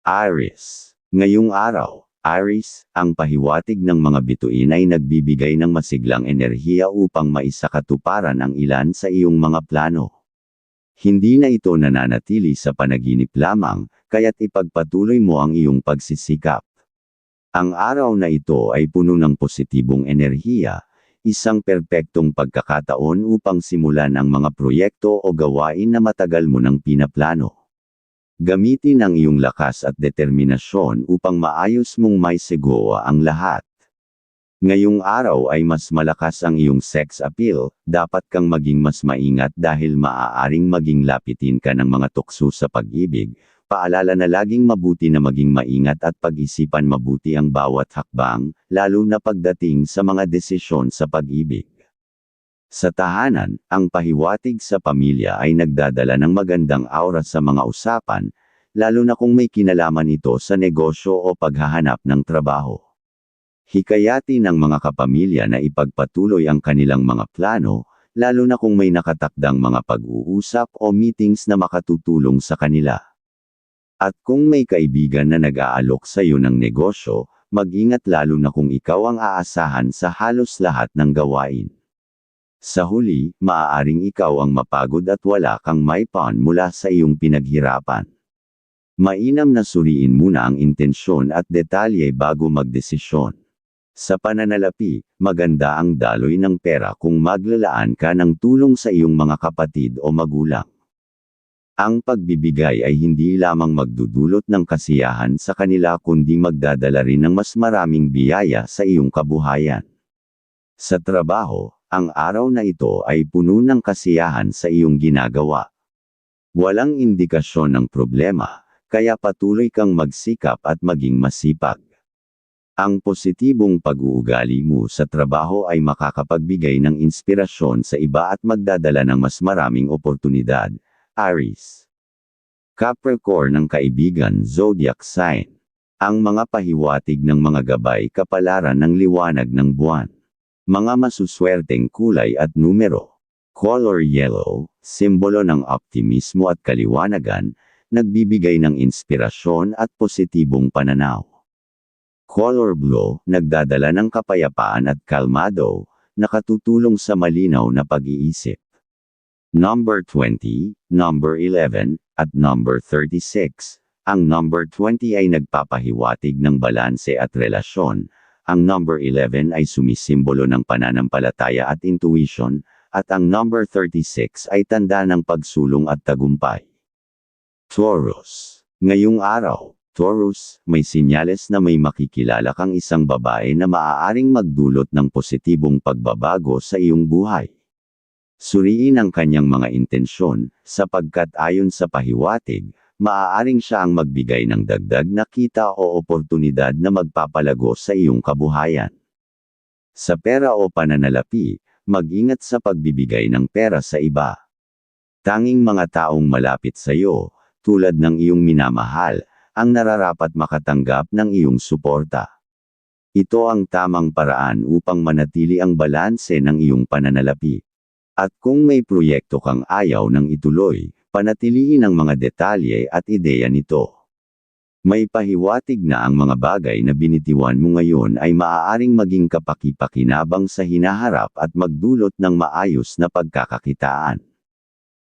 Aries. Ngayong araw, Aries, ang pahiwatig ng mga bituin ay nagbibigay ng masiglang enerhiya upang maisakatuparan ang ilan sa iyong mga plano. Hindi na ito nananatili sa panaginip lamang, kaya't ipagpatuloy mo ang iyong pagsisikap. Ang araw na ito ay puno ng positibong enerhiya, isang perpektong pagkakataon upang simulan ang mga proyekto o gawain na matagal mo nang pinaplano. Gamitin ang iyong lakas at determinasyon upang maayos mong may segoa ang lahat. Ngayong araw ay mas malakas ang iyong sex appeal, dapat kang maging mas maingat dahil maaaring maging lapitin ka ng mga tukso sa pag-ibig. Paalala na laging mabuti na maging maingat at pag-isipan mabuti ang bawat hakbang, lalo na pagdating sa mga desisyon sa pag-ibig. Sa tahanan, ang pahiwatig sa pamilya ay nagdadala ng magandang aura sa mga usapan, lalo na kung may kinalaman ito sa negosyo o paghahanap ng trabaho. Hikayati ng mga kapamilya na ipagpatuloy ang kanilang mga plano, lalo na kung may nakatakdang mga pag-uusap o meetings na makatutulong sa kanila. At kung may kaibigan na nag-aalok sa iyo ng negosyo, mag-ingat lalo na kung ikaw ang aasahan sa halos lahat ng gawain. Sa huli, maaaring ikaw ang mapagod at wala kang maipan mula sa iyong pinaghirapan. Mainam na suriin muna ang intensyon at detalye bago magdesisyon. Sa pananalapi, maganda ang daloy ng pera kung maglalaan ka ng tulong sa iyong mga kapatid o magulang. Ang pagbibigay ay hindi lamang magdudulot ng kasiyahan sa kanila kundi magdadala rin ng mas maraming biyaya sa iyong kabuhayan. Sa trabaho, ang araw na ito ay puno ng kasiyahan sa iyong ginagawa. Walang indikasyon ng problema, kaya patuloy kang magsikap at maging masipag. Ang positibong pag-uugali mo sa trabaho ay makakapagbigay ng inspirasyon sa iba at magdadala ng mas maraming oportunidad. Aries. Capricorn ng kaibigan zodiac sign. Ang mga pahiwatig ng mga gabay kapalaran ng liwanag ng buwan. Mga masuswerteng kulay at numero. Color yellow, simbolo ng optimismo at kaliwanagan, nagbibigay ng inspirasyon at positibong pananaw. Color blue, nagdadala ng kapayapaan at kalmado, nakatutulong sa malinaw na pag-iisip. Number 20, number 11, at number 36. Ang number 20 ay nagpapahiwatig ng balanse at relasyon. Ang number 11 ay sumisimbolo ng pananampalataya at intuition, at ang number 36 ay tanda ng pagsulong at tagumpay. Taurus. Ngayong araw, Taurus, may sinyales na may makikilala kang isang babae na maaaring magdulot ng positibong pagbabago sa iyong buhay. Suriin ang kanyang mga intensyon, sapagkat ayon sa pahiwatig, maaaring siya ang magbigay ng dagdag na kita o oportunidad na magpapalago sa iyong kabuhayan. Sa pera o pananalapi, mag-ingat sa pagbibigay ng pera sa iba. Tanging mga taong malapit sa iyo, tulad ng iyong minamahal, ang nararapat makatanggap ng iyong suporta. Ito ang tamang paraan upang manatili ang balanse ng iyong pananalapi. At kung may proyekto kang ayaw nang ituloy, panatilihin ang mga detalye at ideya nito. May pahiwatig na ang mga bagay na binitiwan mo ngayon ay maaaring maging kapaki-pakinabang sa hinaharap at magdulot ng maayos na pagkakakitaan.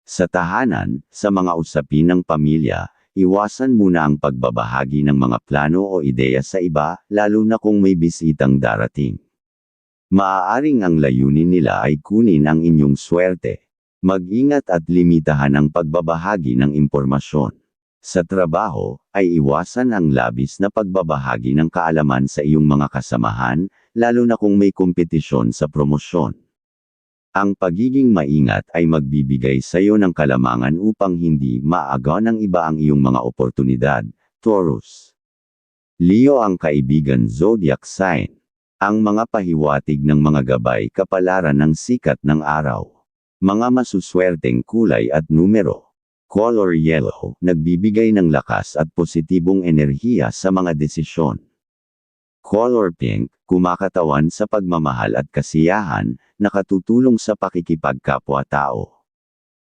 Sa tahanan, sa mga usapin ng pamilya, iwasan muna ang pagbabahagi ng mga plano o ideya sa iba, lalo na kung may bisitang darating. Maaaring ang layunin nila ay kunin ang inyong swerte. Mag-ingat at limitahan ang pagbabahagi ng impormasyon. Sa trabaho, ay iwasan ang labis na pagbabahagi ng kaalaman sa iyong mga kasamahan, lalo na kung may kompetisyon sa promosyon. Ang pagiging maingat ay magbibigay sa iyo ng kalamangan upang hindi maaga ng iba ang iyong mga oportunidad, Taurus. Leo ang kaibigan zodiac sign. Ang mga pahiwatig ng mga gabay kapalaran ng sikat ng araw. Mga masuswerteng kulay at numero. Color yellow, nagbibigay ng lakas at positibong enerhiya sa mga desisyon. Color pink, kumakatawan sa pagmamahal at kasiyahan, nakatutulong sa pakikipagkapwa-tao.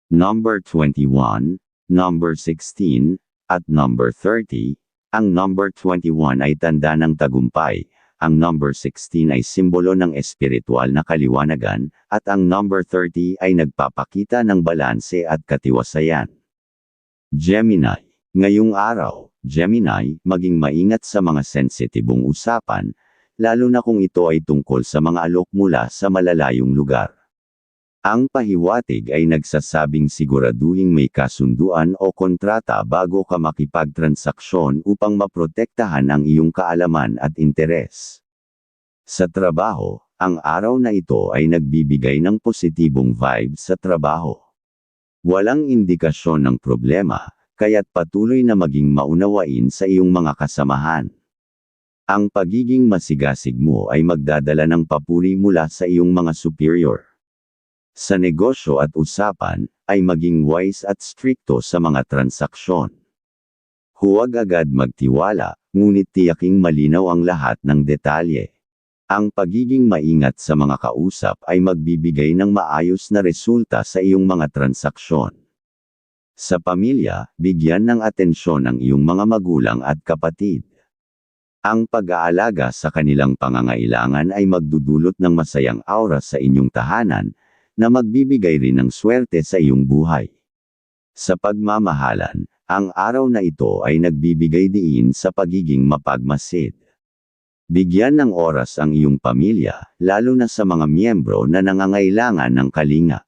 Number 21, number 16, at number 30, ang number 21 ay tanda ng tagumpay, ang number 16 ay simbolo ng espiritual na kaliwanagan, at ang number 30 ay nagpapakita ng balanse at katiwasayan. Gemini, ngayong araw, Gemini, maging maingat sa mga sensitibong usapan, lalo na kung ito ay tungkol sa mga alok mula sa malalayong lugar. Ang pahiwatig ay nagsasabing siguraduhing may kasunduan o kontrata bago ka makipagtransaksyon upang maprotektahan ang iyong kaalaman at interes. Sa trabaho, ang araw na ito ay nagbibigay ng positibong vibe sa trabaho. Walang indikasyon ng problema, kaya't patuloy na maging maunawain sa iyong mga kasamahan. Ang pagiging masigasig mo ay magdadala ng papuri mula sa iyong mga superior. Sa negosyo at usapan, ay maging wise at stricto sa mga transaksyon. Huwag agad magtiwala, ngunit tiyaking malinaw ang lahat ng detalye. Ang pagiging maingat sa mga kausap ay magbibigay ng maayos na resulta sa iyong mga transaksyon. Sa pamilya, bigyan ng atensyon ang iyong mga magulang at kapatid. Ang pag-aalaga sa kanilang pangangailangan ay magdudulot ng masayang aura sa inyong tahanan, na magbibigay rin ng swerte sa iyong buhay. Sa pagmamahalan, ang araw na ito ay nagbibigay diin sa pagiging mapagmasid. Bigyan ng oras ang iyong pamilya, lalo na sa mga miyembro na nangangailangan ng kalinga.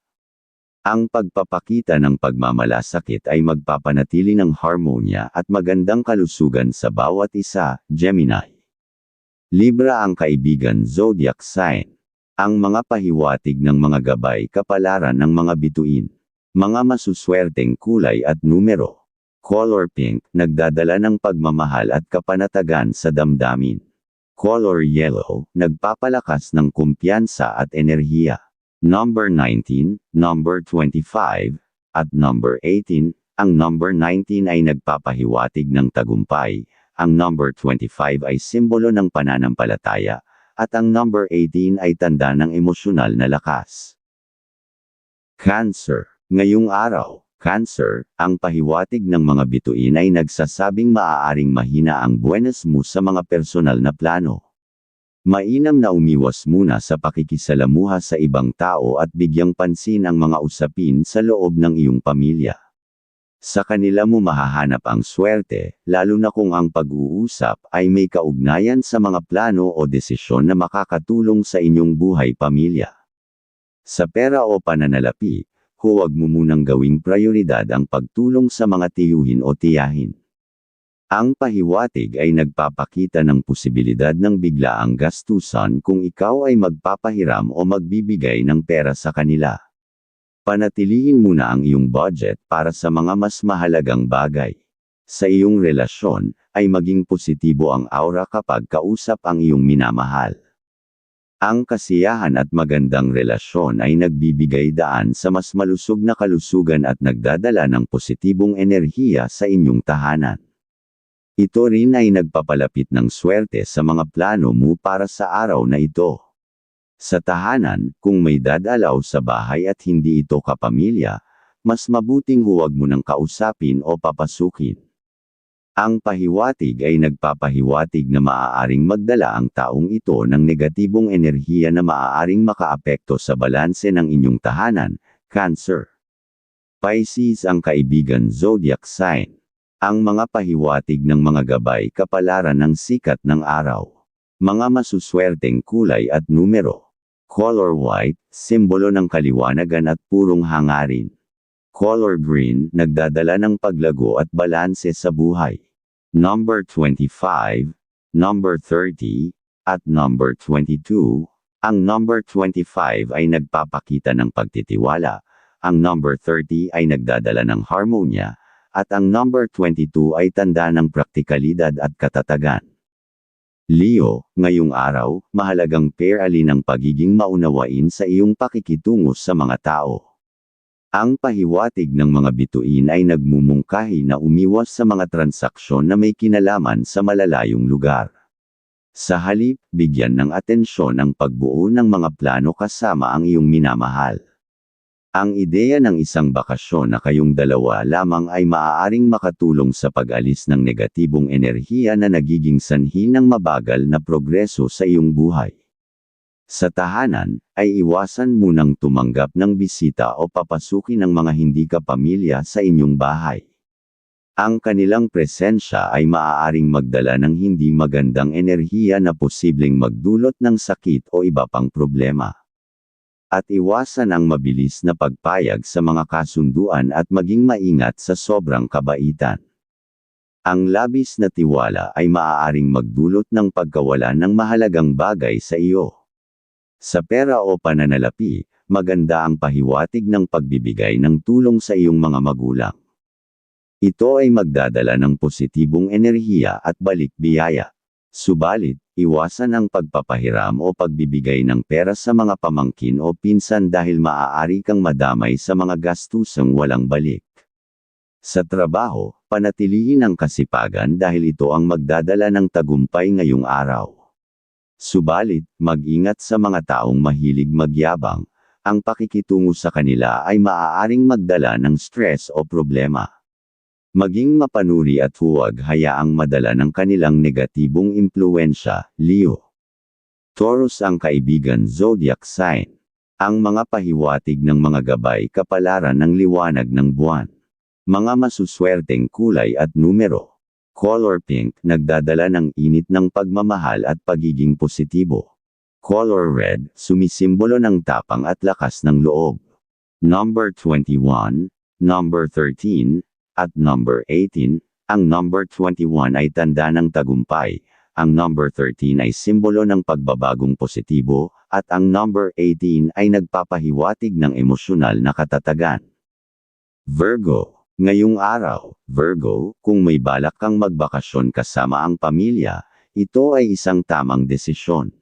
Ang pagpapakita ng pagmamalasakit ay magpapanatili ng harmonya at magandang kalusugan sa bawat isa, Gemini. Libra ang kaibigan zodiac sign. Ang mga pahiwatig ng mga gabay kapalaran ng mga bituin. Mga masuswerteng kulay at numero. Color pink, nagdadala ng pagmamahal at kapanatagan sa damdamin. Color yellow, nagpapalakas ng kumpiyansa at enerhiya number 19, number 25, at number 18, ang number 19 ay nagpapahiwatig ng tagumpay, ang number 25 ay simbolo ng pananampalataya, at ang number 18 ay tanda ng emosyonal na lakas. Cancer. Ngayong araw, Cancer, ang pahiwatig ng mga bituin ay nagsasabing maaaring mahina ang buenas mo sa mga personal na plano. Mainam na umiwas muna sa pakikisalamuha sa ibang tao at bigyang pansin ang mga usapin sa loob ng iyong pamilya. Sa kanila mo mahahanap ang swerte, lalo na kung ang pag-uusap ay may kaugnayan sa mga plano o desisyon na makakatulong sa inyong buhay pamilya. Sa pera o pananalapi, huwag mo munang gawing prioridad ang pagtulong sa mga tiyuhin o tiyahin. Ang pahiwatig ay nagpapakita ng posibilidad ng biglaang gastusan kung ikaw ay magpapahiram o magbibigay ng pera sa kanila. Panatilihin muna ang iyong budget para sa mga mas mahalagang bagay. Sa iyong relasyon, ay maging positibo ang aura kapag kausap ang iyong minamahal. Ang kasiyahan at magandang relasyon ay nagbibigay daan sa mas malusog na kalusugan at nagdadala ng positibong enerhiya sa inyong tahanan. Ito rin ay nagpapalapit ng swerte sa mga plano mo para sa araw na ito. Sa tahanan, kung may dadalaw sa bahay at hindi ito kapamilya, mas mabuting huwag mo nang kausapin o papasukin. Ang pahiwatig ay nagpapahiwatig na maaaring magdala ang taong ito ng negatibong enerhiya na maaaring makaapekto sa balanse ng inyong tahanan, Cancer. Pisces ang kaibigan zodiac sign. Ang mga pahiwatig ng mga gabay kapalaran ng sikat ng araw. Mga masuswerteng kulay at numero. Color white, simbolo ng kaliwanagan at purong hangarin. Color green, nagdadala ng paglago at balanse sa buhay. Number 25, number 30, at number 22. Ang number 25 ay nagpapakita ng pagtitiwala. Ang number 30 ay nagdadala ng harmonya at ang number 22 ay tanda ng praktikalidad at katatagan. Leo, ngayong araw, mahalagang pair alin ang pagiging maunawain sa iyong pakikitungo sa mga tao. Ang pahiwatig ng mga bituin ay nagmumungkahi na umiwas sa mga transaksyon na may kinalaman sa malalayong lugar. Sa halip, bigyan ng atensyon ang pagbuo ng mga plano kasama ang iyong minamahal. Ang ideya ng isang bakasyon na kayong dalawa lamang ay maaaring makatulong sa pag-alis ng negatibong enerhiya na nagiging sanhi ng mabagal na progreso sa iyong buhay. Sa tahanan, ay iwasan munang tumanggap ng bisita o papasukin ng mga hindi kapamilya sa inyong bahay. Ang kanilang presensya ay maaaring magdala ng hindi magandang enerhiya na posibleng magdulot ng sakit o iba pang problema at iwasan ang mabilis na pagpayag sa mga kasunduan at maging maingat sa sobrang kabaitan. Ang labis na tiwala ay maaaring magdulot ng pagkawala ng mahalagang bagay sa iyo. Sa pera o pananalapi, maganda ang pahiwatig ng pagbibigay ng tulong sa iyong mga magulang. Ito ay magdadala ng positibong enerhiya at balik biyaya. Subalit, iwasan ang pagpapahiram o pagbibigay ng pera sa mga pamangkin o pinsan dahil maaari kang madamay sa mga gastusang walang balik. Sa trabaho, panatilihin ang kasipagan dahil ito ang magdadala ng tagumpay ngayong araw. Subalit, mag-ingat sa mga taong mahilig magyabang, ang pakikitungo sa kanila ay maaaring magdala ng stress o problema. Maging mapanuri at huwag hayaang madala ng kanilang negatibong impluensya, Leo. Taurus ang kaibigan zodiac sign. Ang mga pahiwatig ng mga gabay kapalaran ng liwanag ng buwan. Mga masuswerteng kulay at numero. Color pink nagdadala ng init ng pagmamahal at pagiging positibo. Color red sumisimbolo ng tapang at lakas ng loob. Number 21, number 13, at number 18, ang number 21 ay tanda ng tagumpay, ang number 13 ay simbolo ng pagbabagong positibo, at ang number 18 ay nagpapahiwatig ng emosyonal na katatagan. Virgo, ngayong araw, Virgo, kung may balak kang magbakasyon kasama ang pamilya, ito ay isang tamang desisyon.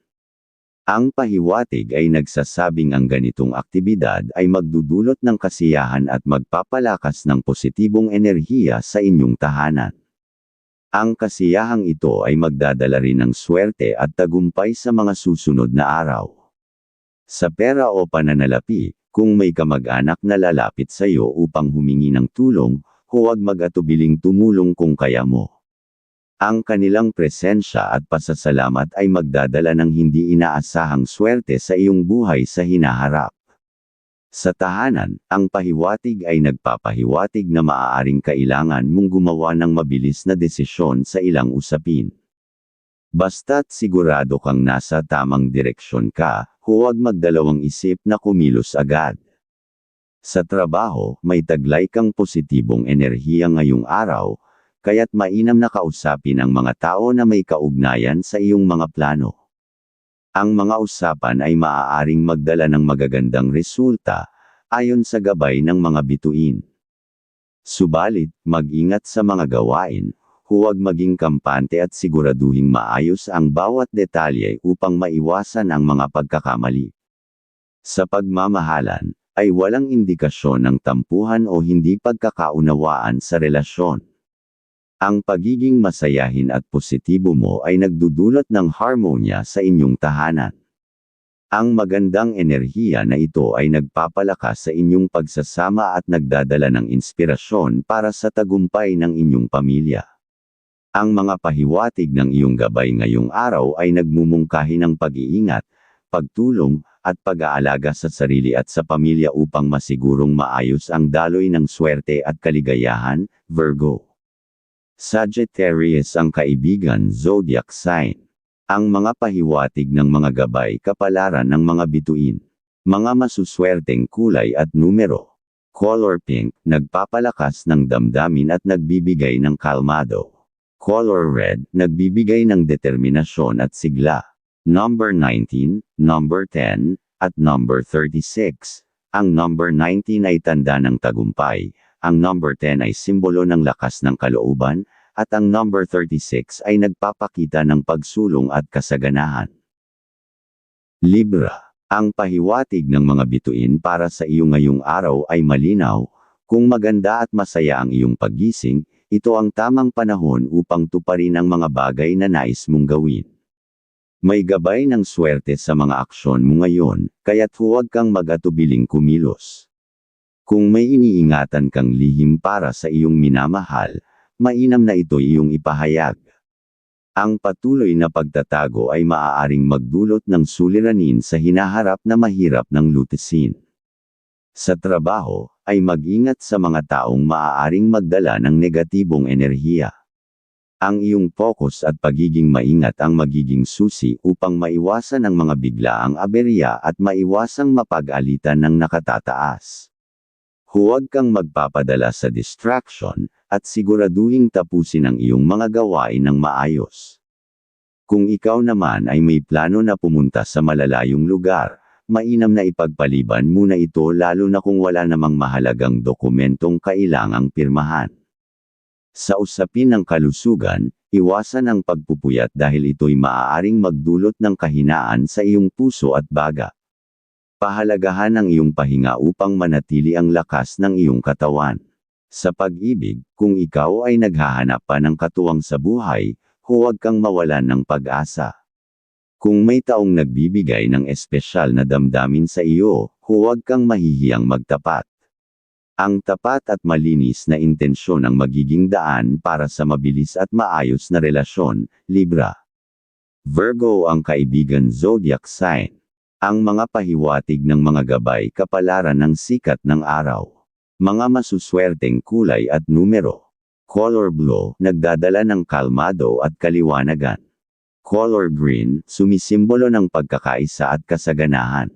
Ang pahiwatig ay nagsasabing ang ganitong aktibidad ay magdudulot ng kasiyahan at magpapalakas ng positibong enerhiya sa inyong tahanan. Ang kasiyahang ito ay magdadala rin ng swerte at tagumpay sa mga susunod na araw. Sa pera o pananalapi, kung may kamag-anak na lalapit sa iyo upang humingi ng tulong, huwag mag-atubiling tumulong kung kaya mo. Ang kanilang presensya at pasasalamat ay magdadala ng hindi inaasahang swerte sa iyong buhay sa hinaharap. Sa tahanan, ang pahiwatig ay nagpapahiwatig na maaaring kailangan mong gumawa ng mabilis na desisyon sa ilang usapin. Basta't sigurado kang nasa tamang direksyon ka, huwag magdalawang isip na kumilos agad. Sa trabaho, may taglay kang positibong enerhiya ngayong araw, kaya't mainam na kausapin ang mga tao na may kaugnayan sa iyong mga plano. Ang mga usapan ay maaaring magdala ng magagandang resulta, ayon sa gabay ng mga bituin. Subalit, mag-ingat sa mga gawain, huwag maging kampante at siguraduhing maayos ang bawat detalye upang maiwasan ang mga pagkakamali. Sa pagmamahalan, ay walang indikasyon ng tampuhan o hindi pagkakaunawaan sa relasyon. Ang pagiging masayahin at positibo mo ay nagdudulot ng harmonya sa inyong tahanan. Ang magandang enerhiya na ito ay nagpapalakas sa inyong pagsasama at nagdadala ng inspirasyon para sa tagumpay ng inyong pamilya. Ang mga pahiwatig ng iyong gabay ngayong araw ay nagmumungkahi ng pag-iingat, pagtulong, at pag-aalaga sa sarili at sa pamilya upang masigurong maayos ang daloy ng swerte at kaligayahan, Virgo. Sagittarius ang kaibigan zodiac sign. Ang mga pahiwatig ng mga gabay kapalaran ng mga bituin. Mga masuswerteng kulay at numero. Color pink, nagpapalakas ng damdamin at nagbibigay ng kalmado. Color red, nagbibigay ng determinasyon at sigla. Number 19, number 10, at number 36. Ang number 19 ay tanda ng tagumpay, ang number 10 ay simbolo ng lakas ng kalooban, at ang number 36 ay nagpapakita ng pagsulong at kasaganahan. Libra. Ang pahiwatig ng mga bituin para sa iyo ngayong araw ay malinaw, kung maganda at masaya ang iyong paggising, ito ang tamang panahon upang tuparin ang mga bagay na nais mong gawin. May gabay ng swerte sa mga aksyon mo ngayon, kaya't huwag kang mag-atubiling kumilos. Kung may iniingatan kang lihim para sa iyong minamahal, mainam na ito iyong ipahayag. Ang patuloy na pagtatago ay maaaring magdulot ng suliranin sa hinaharap na mahirap ng lutesin. Sa trabaho, ay mag-ingat sa mga taong maaaring magdala ng negatibong enerhiya. Ang iyong focus at pagiging maingat ang magiging susi upang maiwasan ang mga biglaang aberya at maiwasang mapag-alitan ng nakatataas. Huwag kang magpapadala sa distraction, at siguraduhing tapusin ang iyong mga gawain ng maayos. Kung ikaw naman ay may plano na pumunta sa malalayong lugar, mainam na ipagpaliban muna ito lalo na kung wala namang mahalagang dokumentong kailangang pirmahan. Sa usapin ng kalusugan, iwasan ang pagpupuyat dahil ito'y maaaring magdulot ng kahinaan sa iyong puso at baga. Pahalagahan ang iyong pahinga upang manatili ang lakas ng iyong katawan. Sa pag-ibig, kung ikaw ay naghahanap pa ng katuwang sa buhay, huwag kang mawalan ng pag-asa. Kung may taong nagbibigay ng espesyal na damdamin sa iyo, huwag kang mahihiyang magtapat. Ang tapat at malinis na intensyon ang magiging daan para sa mabilis at maayos na relasyon, Libra. Virgo ang kaibigan zodiac sign. Ang mga pahiwatig ng mga gabay kapalaran ng sikat ng araw. Mga masuswerteng kulay at numero. Color blue, nagdadala ng kalmado at kaliwanagan. Color green, sumisimbolo ng pagkakaisa at kasaganahan.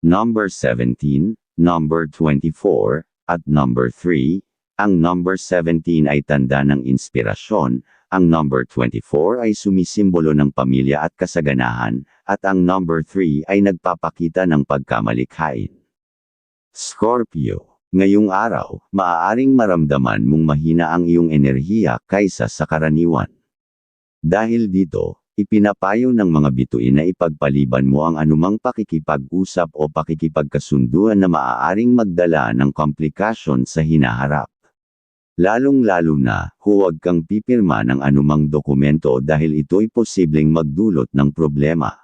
Number 17, number 24, at number 3, ang number 17 ay tanda ng inspirasyon, ang number 24 ay sumisimbolo ng pamilya at kasaganahan, at ang number 3 ay nagpapakita ng pagkamalikhain. Scorpio, ngayong araw, maaaring maramdaman mong mahina ang iyong enerhiya kaysa sa karaniwan. Dahil dito, Ipinapayo ng mga bituin na ipagpaliban mo ang anumang pakikipag-usap o pakikipagkasunduan na maaaring magdala ng komplikasyon sa hinaharap. Lalong-lalo na, huwag kang pipirma ng anumang dokumento dahil ito'y posibleng magdulot ng problema.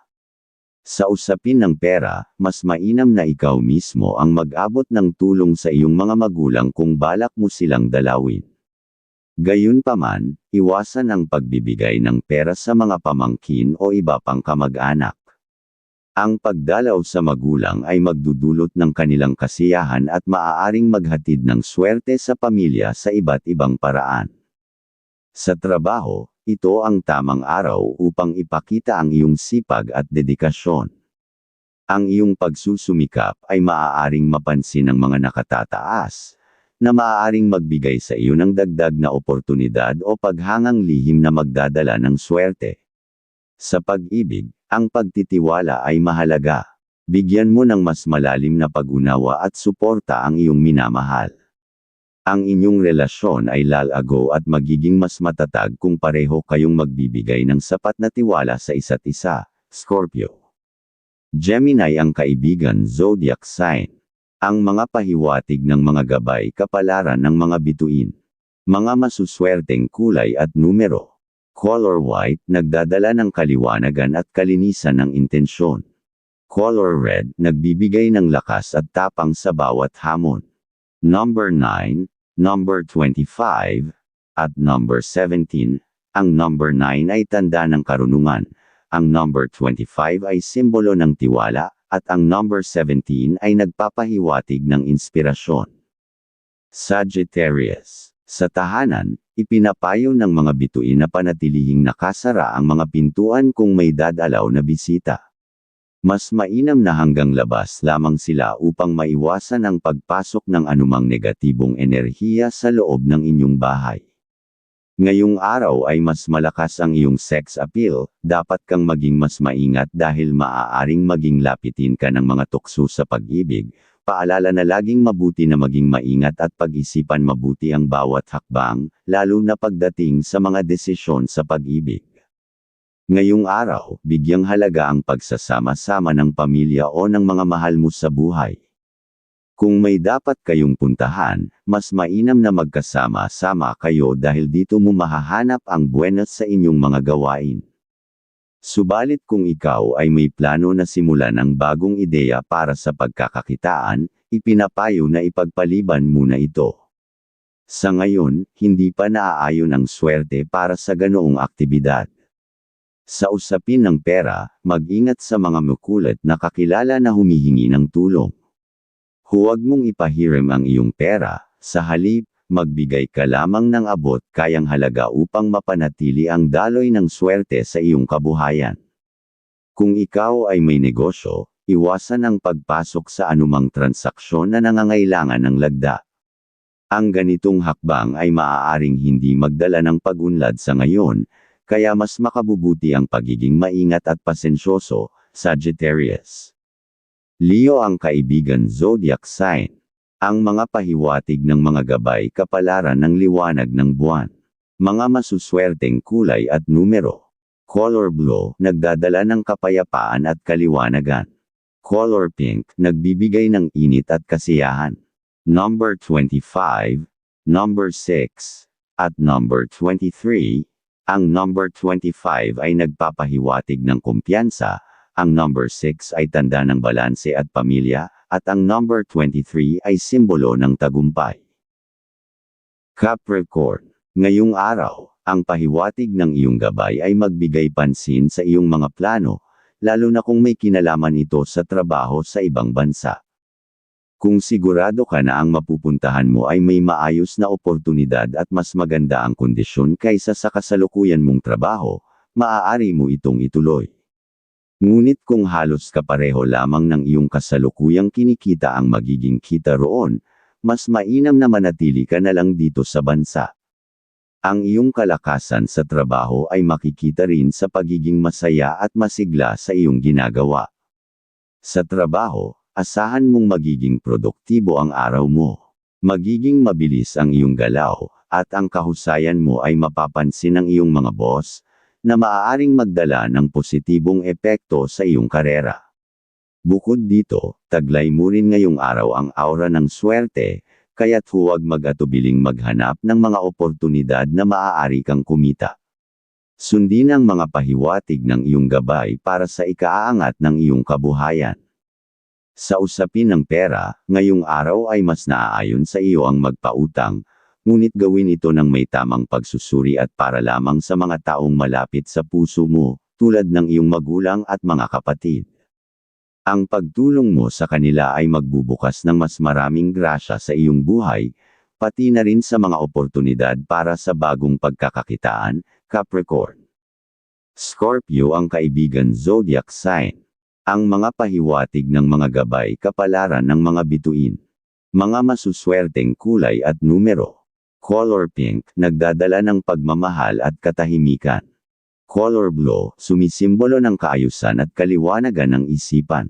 Sa usapin ng pera, mas mainam na ikaw mismo ang mag-abot ng tulong sa iyong mga magulang kung balak mo silang dalawin. Gayunpaman, iwasan ang pagbibigay ng pera sa mga pamangkin o iba pang kamag-anak. Ang pagdalaw sa magulang ay magdudulot ng kanilang kasiyahan at maaaring maghatid ng swerte sa pamilya sa iba't ibang paraan. Sa trabaho, ito ang tamang araw upang ipakita ang iyong sipag at dedikasyon. Ang iyong pagsusumikap ay maaaring mapansin ng mga nakatataas, na maaaring magbigay sa iyo ng dagdag na oportunidad o paghangang lihim na magdadala ng swerte. Sa pag-ibig, ang pagtitiwala ay mahalaga. Bigyan mo ng mas malalim na pag-unawa at suporta ang iyong minamahal. Ang inyong relasyon ay lalago at magiging mas matatag kung pareho kayong magbibigay ng sapat na tiwala sa isa't isa, Scorpio. Gemini ang kaibigan zodiac sign. Ang mga pahiwatig ng mga gabay kapalaran ng mga bituin. Mga masuswerteng kulay at numero. Color white, nagdadala ng kaliwanagan at kalinisan ng intensyon. Color red, nagbibigay ng lakas at tapang sa bawat hamon. Number 9, number 25, at number 17. Ang number 9 ay tanda ng karunungan. Ang number 25 ay simbolo ng tiwala, at ang number 17 ay nagpapahiwatig ng inspirasyon. Sagittarius. Sa tahanan, ipinapayo ng mga bituin na panatilihing nakasara ang mga pintuan kung may dadalaw na bisita. Mas mainam na hanggang labas lamang sila upang maiwasan ang pagpasok ng anumang negatibong enerhiya sa loob ng inyong bahay. Ngayong araw ay mas malakas ang iyong sex appeal, dapat kang maging mas maingat dahil maaaring maging lapitin ka ng mga tukso sa pag-ibig. Paalala na laging mabuti na maging maingat at pag-isipan mabuti ang bawat hakbang, lalo na pagdating sa mga desisyon sa pag-ibig. Ngayong araw, bigyang halaga ang pagsasama-sama ng pamilya o ng mga mahal mo sa buhay. Kung may dapat kayong puntahan, mas mainam na magkasama-sama kayo dahil dito mo mahahanap ang buenas sa inyong mga gawain. Subalit kung ikaw ay may plano na simulan ang bagong ideya para sa pagkakakitaan, ipinapayo na ipagpaliban muna ito. Sa ngayon, hindi pa naaayon ang swerte para sa ganoong aktibidad. Sa usapin ng pera, mag-ingat sa mga makulat na kakilala na humihingi ng tulong. Huwag mong ipahiram ang iyong pera, sa halip, magbigay ka lamang ng abot kayang halaga upang mapanatili ang daloy ng swerte sa iyong kabuhayan. Kung ikaw ay may negosyo, iwasan ang pagpasok sa anumang transaksyon na nangangailangan ng lagda. Ang ganitong hakbang ay maaaring hindi magdala ng pagunlad sa ngayon, kaya mas makabubuti ang pagiging maingat at pasensyoso, Sagittarius. Leo ang kaibigan zodiac sign. Ang mga pahiwatig ng mga gabay kapalaran ng liwanag ng buwan. Mga masuswerteng kulay at numero. Color blue, nagdadala ng kapayapaan at kaliwanagan. Color pink, nagbibigay ng init at kasiyahan. Number 25, number 6, at number 23. Ang number 25 ay nagpapahiwatig ng kumpiyansa, ang number 6 ay tanda ng balanse at pamilya, at ang number 23 ay simbolo ng tagumpay. Capricorn, ngayong araw, ang pahiwatig ng iyong gabay ay magbigay pansin sa iyong mga plano, lalo na kung may kinalaman ito sa trabaho sa ibang bansa. Kung sigurado ka na ang mapupuntahan mo ay may maayos na oportunidad at mas maganda ang kondisyon kaysa sa kasalukuyan mong trabaho, maaari mo itong ituloy. Ngunit kung halos kapareho lamang ng iyong kasalukuyang kinikita ang magiging kita roon, mas mainam na manatili ka na lang dito sa bansa. Ang iyong kalakasan sa trabaho ay makikita rin sa pagiging masaya at masigla sa iyong ginagawa. Sa trabaho, asahan mong magiging produktibo ang araw mo. Magiging mabilis ang iyong galaw, at ang kahusayan mo ay mapapansin ng iyong mga boss, na maaaring magdala ng positibong epekto sa iyong karera. Bukod dito, taglay mo rin ngayong araw ang aura ng swerte, kaya't huwag mag-atubiling maghanap ng mga oportunidad na maaari kang kumita. Sundin ang mga pahiwatig ng iyong gabay para sa ikaaangat ng iyong kabuhayan. Sa usapin ng pera, ngayong araw ay mas naaayon sa iyo ang magpautang, ngunit gawin ito ng may tamang pagsusuri at para lamang sa mga taong malapit sa puso mo, tulad ng iyong magulang at mga kapatid. Ang pagtulong mo sa kanila ay magbubukas ng mas maraming grasya sa iyong buhay, pati na rin sa mga oportunidad para sa bagong pagkakakitaan, Capricorn. Scorpio ang kaibigan zodiac sign. Ang mga pahiwatig ng mga gabay kapalaran ng mga bituin. Mga masuswerteng kulay at numero. Color pink, nagdadala ng pagmamahal at katahimikan. Color blue, sumisimbolo ng kaayusan at kaliwanagan ng isipan.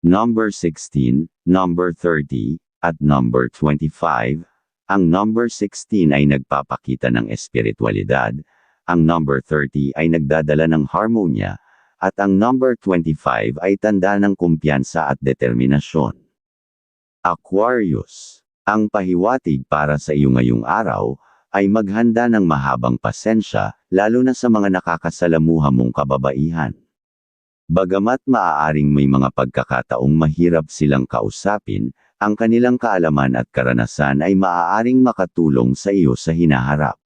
Number 16, number 30, at number 25. Ang number 16 ay nagpapakita ng espiritualidad, ang number 30 ay nagdadala ng harmonya, at ang number 25 ay tanda ng kumpiyansa at determinasyon. Aquarius ang pahiwatig para sa iyo ngayong araw, ay maghanda ng mahabang pasensya, lalo na sa mga nakakasalamuha mong kababaihan. Bagamat maaaring may mga pagkakataong mahirap silang kausapin, ang kanilang kaalaman at karanasan ay maaaring makatulong sa iyo sa hinaharap.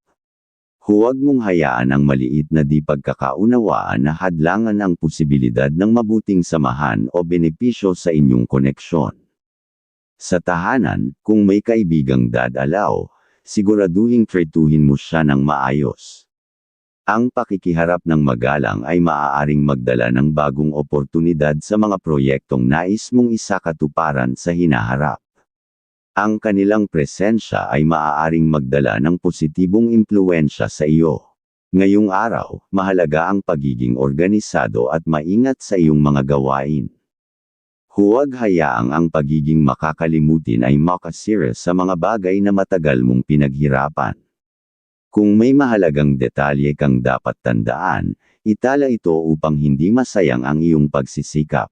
Huwag mong hayaan ang maliit na di pagkakaunawaan na hadlangan ang posibilidad ng mabuting samahan o benepisyo sa inyong koneksyon. Sa tahanan, kung may kaibigang dadalaw, siguraduhin tretuhin mo siya ng maayos. Ang pakikiharap ng magalang ay maaaring magdala ng bagong oportunidad sa mga proyektong nais mong isakatuparan sa hinaharap. Ang kanilang presensya ay maaaring magdala ng positibong impluensya sa iyo. Ngayong araw, mahalaga ang pagiging organisado at maingat sa iyong mga gawain. Huwag hayaang ang pagiging makakalimutin ay makasira sa mga bagay na matagal mong pinaghirapan. Kung may mahalagang detalye kang dapat tandaan, itala ito upang hindi masayang ang iyong pagsisikap.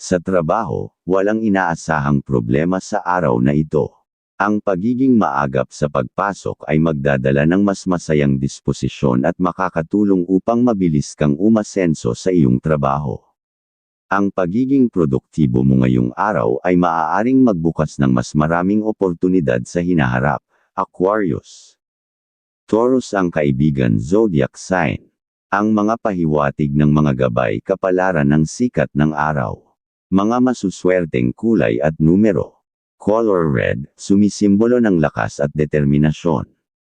Sa trabaho, walang inaasahang problema sa araw na ito. Ang pagiging maagap sa pagpasok ay magdadala ng mas masayang disposisyon at makakatulong upang mabilis kang umasenso sa iyong trabaho. Ang pagiging produktibo mo ngayong araw ay maaaring magbukas ng mas maraming oportunidad sa hinaharap, Aquarius. Taurus ang kaibigan zodiac sign. Ang mga pahiwatig ng mga gabay kapalaran ng sikat ng araw. Mga masuswerteng kulay at numero. Color red, sumisimbolo ng lakas at determinasyon.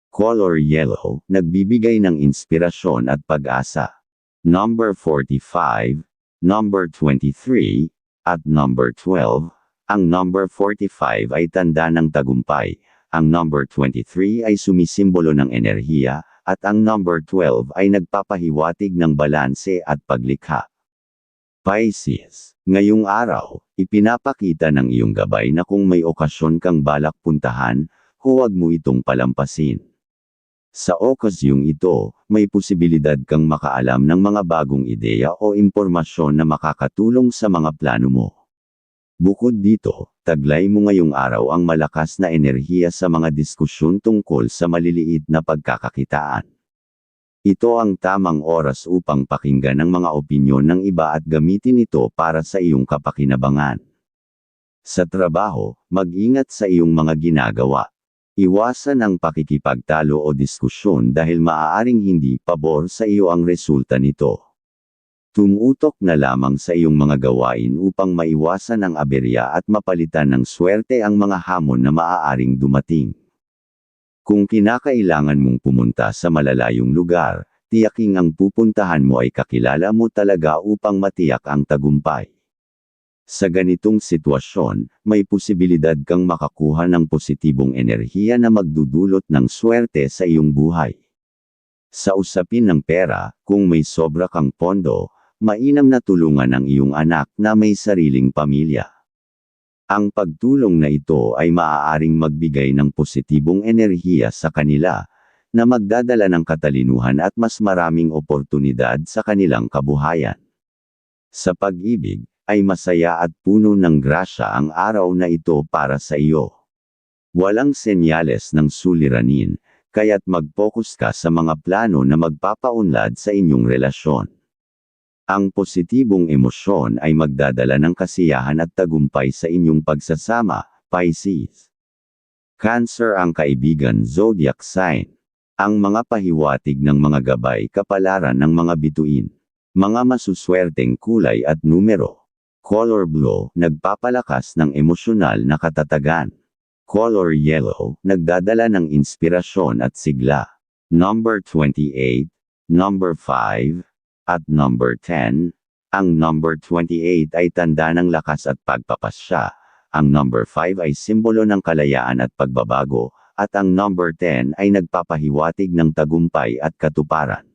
Color yellow, nagbibigay ng inspirasyon at pag-asa. Number 45, number 23, at number 12. Ang number 45 ay tanda ng tagumpay. Ang number 23 ay sumisimbolo ng enerhiya, at ang number 12 ay nagpapahiwatig ng balanse at paglikha. Pisces, ngayong araw, ipinapakita ng iyong gabay na kung may okasyon kang balak puntahan, huwag mo itong palampasin. Sa okasyong ito, may posibilidad kang makaalam ng mga bagong ideya o impormasyon na makakatulong sa mga plano mo. Bukod dito, taglay mo ngayong araw ang malakas na enerhiya sa mga diskusyon tungkol sa maliliit na pagkakakitaan. Ito ang tamang oras upang pakinggan ang mga opinyon ng iba at gamitin ito para sa iyong kapakinabangan. Sa trabaho, mag-ingat sa iyong mga ginagawa. Iwasan ang pakikipagtalo o diskusyon dahil maaaring hindi pabor sa iyo ang resulta nito. Tumutok na lamang sa iyong mga gawain upang maiwasan ang aberya at mapalitan ng swerte ang mga hamon na maaaring dumating. Kung kinakailangan mong pumunta sa malalayong lugar, tiyaking ang pupuntahan mo ay kakilala mo talaga upang matiyak ang tagumpay. Sa ganitong sitwasyon, may posibilidad kang makakuha ng positibong enerhiya na magdudulot ng swerte sa iyong buhay. Sa usapin ng pera, kung may sobra kang pondo, mainam na tulungan ang iyong anak na may sariling pamilya. Ang pagtulong na ito ay maaaring magbigay ng positibong enerhiya sa kanila, na magdadala ng katalinuhan at mas maraming oportunidad sa kanilang kabuhayan. Sa pag-ibig, ay masaya at puno ng grasya ang araw na ito para sa iyo. Walang senyales ng suliranin, kaya't mag-focus ka sa mga plano na magpapaunlad sa inyong relasyon. Ang positibong emosyon ay magdadala ng kasiyahan at tagumpay sa inyong pagsasama, Pisces. Cancer ang kaibigan zodiac sign. Ang mga pahiwatig ng mga gabay kapalaran ng mga bituin. Mga masuswerteng kulay at numero. Color blue, nagpapalakas ng emosyonal na katatagan. Color yellow, nagdadala ng inspirasyon at sigla. Number 28, number 5, at number 10. Ang number 28 ay tanda ng lakas at pagpapasya. Ang number 5 ay simbolo ng kalayaan at pagbabago, at ang number 10 ay nagpapahiwatig ng tagumpay at katuparan.